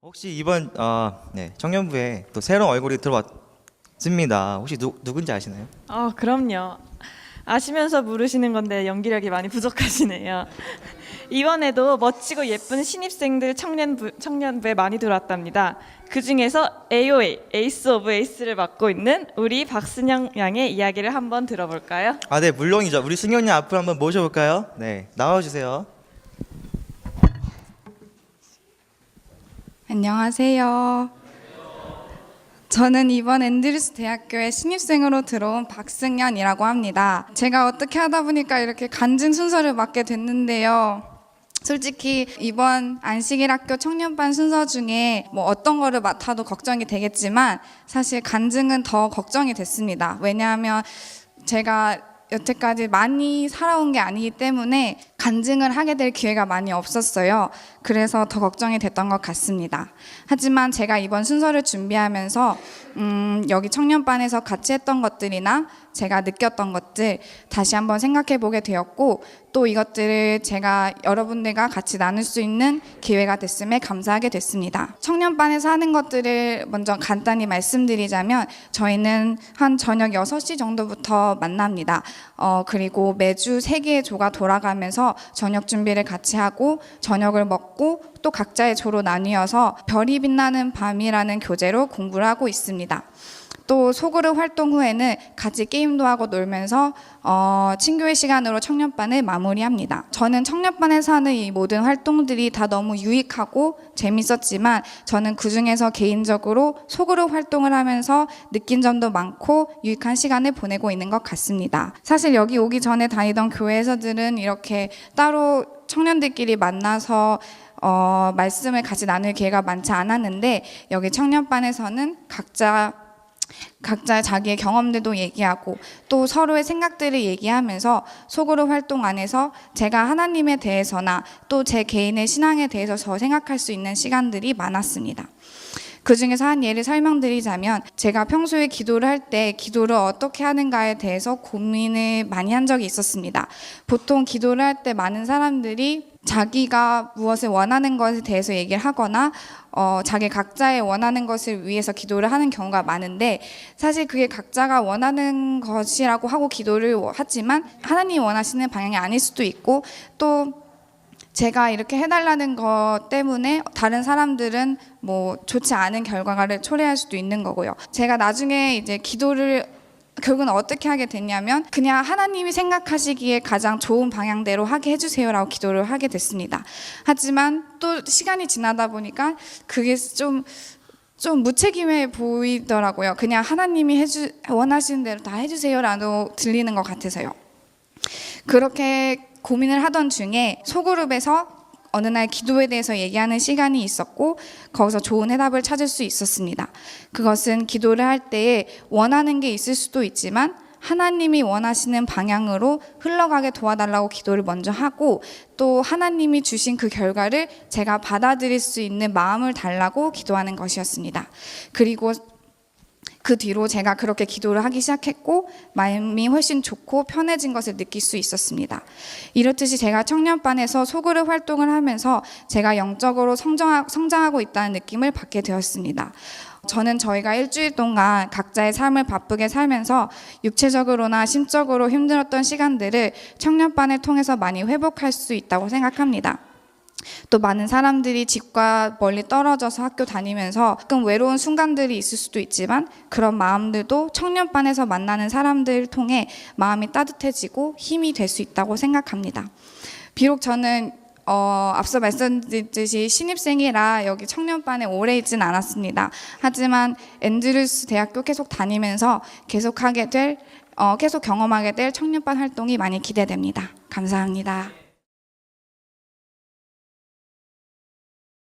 혹시 이번 어, 네, 청년부에 또 새로운 얼굴이 들어왔습니다. 혹시 누, 누군지 아시나요? 어, 그럼요. 아시면서 모르시는 건데 연기력이 많이 부족하시네요. 이번에도 멋지고 예쁜 신입생들 청년부, 청년부에 많이 들어왔답니다. 그 중에서 AOA, 에이스 오브 에이스를 맡고 있는 우리 박순영 양의 이야기를 한번 들어볼까요? 아, 네, 물론이죠. 우리 승현님 앞으로 한번 모셔볼까요? 네, 나와주세요. 안녕하세요. 저는 이번 앤드류스 대학교에 신입생으로 들어온 박승연이라고 합니다. 제가 어떻게 하다 보니까 이렇게 간증 순서를 맡게 됐는데요. 솔직히 이번 안식일 학교 청년반 순서 중에 뭐 어떤 거를 맡아도 걱정이 되겠지만 사실 간증은 더 걱정이 됐습니다. 왜냐하면 제가 여태까지 많이 살아온 게 아니기 때문에 간증을 하게 될 기회가 많이 없었어요. 그래서 더 걱정이 됐던 것 같습니다. 하지만 제가 이번 순서를 준비하면서 음, 여기 청년반에서 같이 했던 것들이나 제가 느꼈던 것들 다시 한번 생각해 보게 되었고 또 이것들을 제가 여러분들과 같이 나눌 수 있는 기회가 됐음에 감사하게 됐습니다. 청년반에서 하는 것들을 먼저 간단히 말씀드리자면 저희는 한 저녁 6시 정도부터 만납니다. 어, 그리고 매주 세개의 조가 돌아가면서 저녁 준비를 같이 하고 저녁을 먹고 또 각자의 조로 나뉘어서 별이 빛나는 밤이라는 교재로 공부를 하고 있습니다. 또 소그룹 활동 후에는 같이 게임도 하고 놀면서 어, 친교의 시간으로 청년반을 마무리합니다. 저는 청년반에서 하는 이 모든 활동들이 다 너무 유익하고 재밌었지만 저는 그 중에서 개인적으로 소그룹 활동을 하면서 느낀 점도 많고 유익한 시간을 보내고 있는 것 같습니다. 사실 여기 오기 전에 다니던 교회에서들은 이렇게 따로 청년들끼리 만나서 어, 말씀을 같이 나눌 기회가 많지 않았는데 여기 청년반에서는 각자 각자 자기의 경험들도 얘기하고 또 서로의 생각들을 얘기하면서 소그룹 활동 안에서 제가 하나님에 대해서나 또 제 개인의 신앙에 대해서 더 생각할 수 있는 시간들이 많았습니다. 그 중에서 한 예를 설명드리자면 제가 평소에 기도를 할 때 기도를 어떻게 하는가에 대해서 고민을 많이 한 적이 있었습니다. 보통 기도를 할 때 많은 사람들이 자기가 무엇을 원하는 것에 대해서 얘기를 하거나 어, 자기 각자의 원하는 것을 위해서 기도를 하는 경우가 많은데 사실 그게 각자가 원하는 것이라고 하고 기도를 하지만 하나님이 원하시는 방향이 아닐 수도 있고 또 제가 이렇게 해달라는 것 때문에 다른 사람들은 뭐 좋지 않은 결과를 초래할 수도 있는 거고요. 제가 나중에 이제 기도를 결국은 어떻게 하게 됐냐면 그냥 하나님이 생각하시기에 가장 좋은 방향대로 하게 해주세요라고 기도를 하게 됐습니다. 하지만 또 시간이 지나다 보니까 그게 좀 좀 무책임해 보이더라고요. 그냥 하나님이 해주 원하시는 대로 다 해주세요라고 들리는 것 같아서요. 그렇게 고민을 하던 중에 소그룹에서 어느 날 기도에 대해서 얘기하는 시간이 있었고 거기서 좋은 해답을 찾을 수 있었습니다. 그것은 기도를 할 때에 원하는 게 있을 수도 있지만 하나님이 원하시는 방향으로 흘러가게 도와달라고 기도를 먼저 하고 또 하나님이 주신 그 결과를 제가 받아들일 수 있는 마음을 달라고 기도하는 것이었습니다. 그리고 그 뒤로 제가 그렇게 기도를 하기 시작했고 마음이 훨씬 좋고 편해진 것을 느낄 수 있었습니다. 이렇듯이 제가 청년반에서 소그룹 활동을 하면서 제가 영적으로 성장하, 성장하 고 있다는 느낌을 받게 되었습니다. 저는 저희가 일주일 동안 각자의 삶을 바쁘게 살면서 육체적으로나 심적으로 힘들었던 시간들을 청년반을 통해서 많이 회복할 수 있다고 생각합니다. 또 많은 사람들이 집과 멀리 떨어져서 학교 다니면서 가끔 외로운 순간들이 있을 수도 있지만 그런 마음들도 청년반에서 만나는 사람들을 통해 마음이 따뜻해지고 힘이 될 수 있다고 생각합니다. 비록 저는 어, 앞서 말씀드렸듯이 신입생이라 여기 청년반에 오래 있진 않았습니다. 하지만 앤드루스 대학교 계속 다니면서 계속하게 될, 어, 계속 경험하게 될 청년반 활동이 많이 기대됩니다. 감사합니다.